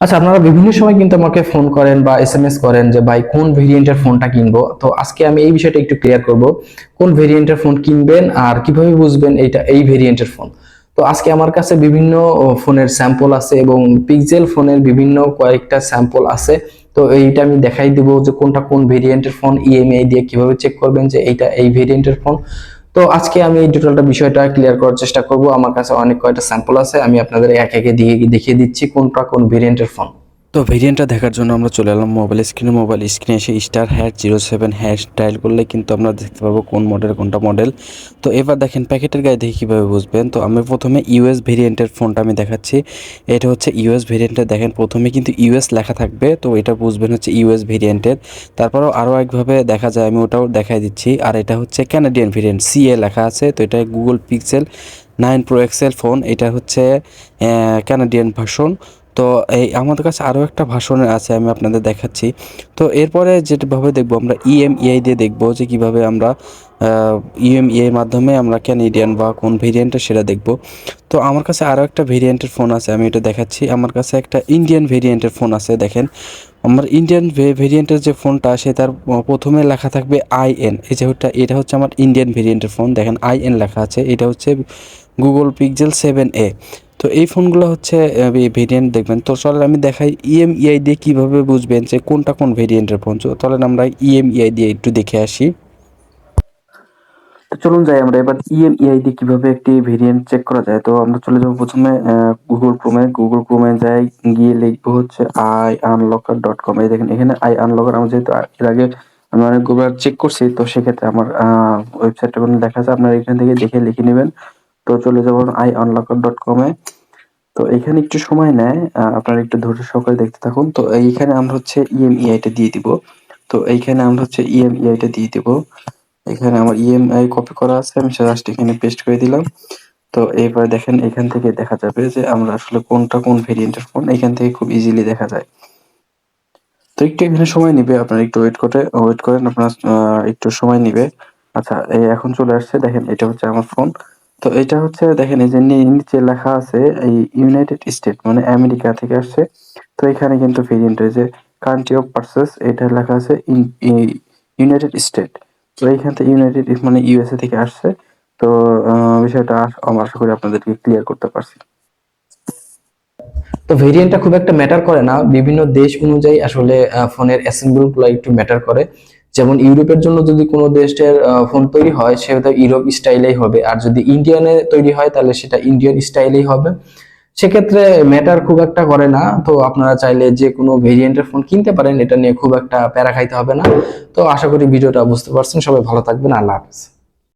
আচ্ছা আপনারা বিভিন্ন সময় কিন্তু আমাকে ফোন করেন বা এসএমএস করেন যে, ভাই, কোন ভেরিয়েন্টের ফোনটা কিনবো? তো আজকে আমি এই বিষয়টা একটু ক্লিয়ার করব, কোন ভেরিয়েন্টের ফোন কিনবেন আর কীভাবে বুঝবেন এইটা এই ভেরিয়েন্টের ফোন তো আজকে আমার কাছে বিভিন্ন ফোনের স্যাম্পল আছে এবং পিক্সেল ফোনের বিভিন্ন কয়েকটা স্যাম্পল আছে। তো এইটা আমি দেখাই দিব যে কোনটা কোন ভেরিয়েন্টের ফোন ইএমআই দিয়ে কীভাবে চেক করবেন যে এইটা এই ভেরিয়েন্টের ফোন তো আজকে আমি এই টোটালটা বিষয়টা ক্লিয়ার করার চেষ্টা করব। আমার কাছে অনেক কয়টা স্যাম্পল আছে, আমি আপনাদের এক একে দিয়ে দেখিয়ে দিচ্ছি কোনটা কোন ভেরিয়েন্টের ফোন তো ভেরিয়েন্টটা দেখার জন্য আমরা চলে এলাম মোবাইল স্ক্রিনে মোবাইল স্ক্রিনে এসে star hash zero seven hash dial করলে কিন্তু আমরা দেখতে পাবো কোন মডেল কোনটা মডেল তো এবার দেখেন প্যাকেটের গায়ে দেখে কীভাবে বুঝবেন? তো আমি প্রথমে ইউএস ভেরিয়েন্টের ফোনটা আমি দেখাচ্ছি। এটা হচ্ছে ইউএস ভেরিয়েন্টের দেখেন প্রথমে কিন্তু ইউএস লেখা থাকবে, তো এটা বুঝবেন হচ্ছে ইউএস ভেরিয়েন্টের তারপরেও আরও একভাবে দেখা যায়, আমি ওটাও দেখাই দিচ্ছি। আর এটা হচ্ছে ক্যানাডিয়ান ভেরিয়েন্ট সিএ লেখা আছে, তো এটা Google Pixel nine Pro XL phone এটা হচ্ছে ক্যানাডিয়ান ভার্সন তো এই আমাদের কাছে আরও একটা ভাষণের আছে আমি আপনাদের দেখাচ্ছি। তো এরপরে যেভাবে দেখব আমরা E ইএমইআই দিয়ে দেখব যে কীভাবে আমরা ইএমইআই মাধ্যমে আমরা ক্যানেডিয়ান বা কোন ভেরিয়েন্টের সেটা দেখব। তো আমার কাছে আরও একটা ভেরিয়েন্টের ফোন আছে, আমি এটা দেখাচ্ছি। আমার কাছে একটা ইন্ডিয়ান ভেরিয়েন্টের ফোন আছে, দেখেন। আমার ইন্ডিয়ান ভেরিয়েন্টের যে ফোনটা সে তার প্রথমে লেখা থাকবে আইএন এই যে ওটা, এটা হচ্ছে আমার ইন্ডিয়ান ভেরিয়েন্টের ফোন দেখেন আইএন লেখা আছে। এটা হচ্ছে গুগল পিক্সেল সেভেন এ তো এই ফোনগুলো হচ্ছে ভেরিয়েন্ট দেখবেন। তো চলেন আমি দেখাই ইএমইআই দিয়ে কীভাবে বুঝবেন যে কোনটা কোন ভেরিয়েন্টের ফোন। তো চলেন আমরা ইএমইআই দিয়ে একটু দেখে আসি। তো চলুন যাই আমরা এবার ইএমইআই দিয়ে কীভাবে একটি ভেরিয়েন্ট চেক করা যায়। তো আমরা চলে যাব প্রথমে গুগল ক্রোমে গুগল ক্রোমে যাই, গিয়ে লিখব হচ্ছে আই আনলকার ডট কম এই দেখেন, এখানে আই আনলকার আমি যেহেতু এর আগে আমি অনেকগুলো চেক করছি, তো সেক্ষেত্রে আমার ওয়েবসাইটটা কোনো দেখা যায় আপনারা এখান থেকে দেখে লিখে নেবেন। তো চলে যাব আই আনলকার ডট কমে তো এখানে একটু সময় নেয় আপনারা একটু ধৈর্য সহকারে দেখতে থাকুন। তো এইখানে আমরা হচ্ছে ইএমইআই টা দিয়ে দিব। তো এইখানে আমরা হচ্ছে ইএমইআই টা দিয়ে দিব। এখানে আমার ইএমআই কপি করা আছে, আমি জাস্ট এখানে পেস্ট করে দিলাম। তো এবার দেখেন, এখান থেকে দেখা যাবে যে আমরা আসলে কোনটা কোন ভেরিয়েন্টের ফোন এখান থেকে খুব ইজিলি দেখা যায়। তো একটু এখানে সময় নিবে, আপনারা একটু ওয়েট করে ওয়েট করেন, আপনার একটু সময় নিবে। আচ্ছা এই এখন চলে আসছে, দেখেন এটা হচ্ছে আমার ফোন তো এটা হচ্ছে দেখেন, এই যে নিচে লেখা আছে, এই ইউনাইটেড স্টেট মানে আমেরিকা থেকে আসছে। তো এখানে কিন্তু ভেরিয়েন্ট যে কান্ট্রি অফ পার্সেস এটা লেখা আছে ইউনাইটেড স্টেট তো এইখান থেকে ইউনাইটেড মানে ইউএসএ থেকে আসছে। তো বিষয়টা আশ- আমি আশা করি আপনাদেরকে ক্লিয়ার করতে পারছি। তো ভেরিয়েন্টটা খুব একটা ম্যাটার করে না। বিভিন্ন দেশ অনুযায়ী আসলে ফোনের অ্যাসেম্বলগুলো একটু ম্যাটার করে। যেমন ইউরোপের জন্য যদি কোনো দেশের ফোন তৈরি হয়, সেটা ইউরোপ স্টাইলেই হবে। আর যদি ইন্ডিয়ানে তৈরি হয়, তাহলে সেটা ইন্ডিয়ান স্টাইলেই হবে। সেক্ষেত্রে ম্যাটার খুব একটা করে না। তো আপনারা চাইলে যে কোনো ভেরিয়েন্টের ফোন কিনতে পারেন, এটা নিয়ে খুব একটা প্যারা খাইতে হবে না। তো আশা করি ভিডিওটা বুঝতে পারছেন। সবাই ভালো থাকবেন। আল্লাহ হাফেজ।